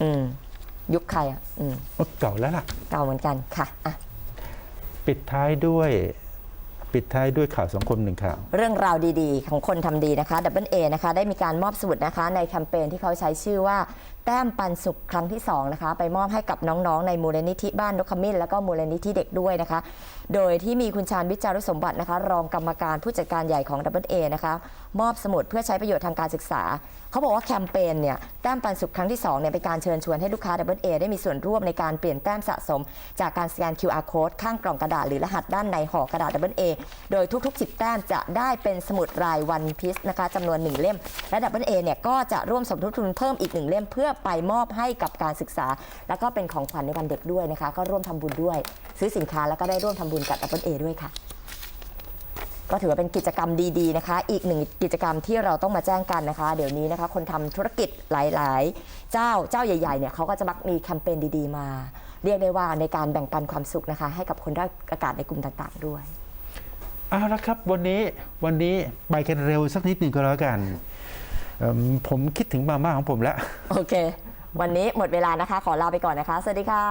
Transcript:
อืมยุคใครอะอืมเก่าแล้วล่ะ เก่าเหมือนกันค่ะอะปิดท้ายด้วยปิดท้ายด้วยข่าวสังคมหนึ่งข่าว เรื่องราวดีๆ ของคนทำดีนะคะ Double A นะคะ ได้มีการมอบสมุดนะคะ ในแคมเปญที่เขาใช้ชื่อว่า แต้มปันสุขครั้งที่2นะคะไปมอบให้กับน้องๆ ในมูลนิธิบ้านนกขมิ้น แล้วก็มูลนิธิเด็กด้วยนะคะ โดยที่มีคุณชาญวิจารุสมบัตินะคะ รองกรรมการผู้จัดการใหญ่ของ Double A นะคะมอบสมุดเพื่อใช้ประโยชน์ทางการศึกษา เขาบอกว่าแคมเปญเนี่ยแต้มปันสุขครั้งที่2เนี่ยเป็นการเชิญชวนให้ลูกค้า Double A ได้มีส่วนร่วมในการเปลี่ยนแต้มสะสม จากการสแกน QR code ข้างกล่องกระดาษหรือรหัสด้านในห่อกระดาษ Double A โดยทุกๆ 10 แต้มจะได้เป็นสมุดรายวันพิสนะคะจำนวน1เล่มและ Double A เนี่ยก็จะร่วมสมทบทุนเพิ่มอีก1เล่มเพื่อไปมอบให้กับการศึกษา แล้วก็เป็นของขวัญในวันเด็กด้วยนะคะ ก็ร่วมทำบุญด้วย ซื้อสินค้าแล้วก็ได้ร่วมทำบุญกับ Double A ด้วยค่ะ ก็ถือว่าเป็นกิจกรรมดีๆนะคะ อีกหนึ่งกิจกรรมที่เราต้องมาแจ้งกันนะคะ เดี๋ยวนี้นะคะ คนทำธุรกิจหลายๆ เจ้าเจ้าใหญ่ๆเนี่ยเขาก็จะมักมีแคมเปญดีๆมา เรียกได้ว่าในการแบ่งปันความสุขนะคะ ให้กับคนด้อยอากาศในกลุ่มต่างๆ ด้วยเอาละครับวันนี้วันนี้ไปกันเร็วสักนิดหนึ่งก็แล้วกัน เอิ่มผมคิดถึงมาม่าของผมแล้ว โอเค วันนี้หมดเวลานะคะ ขอลาไปก่อนนะคะ สวัสดีค่ะ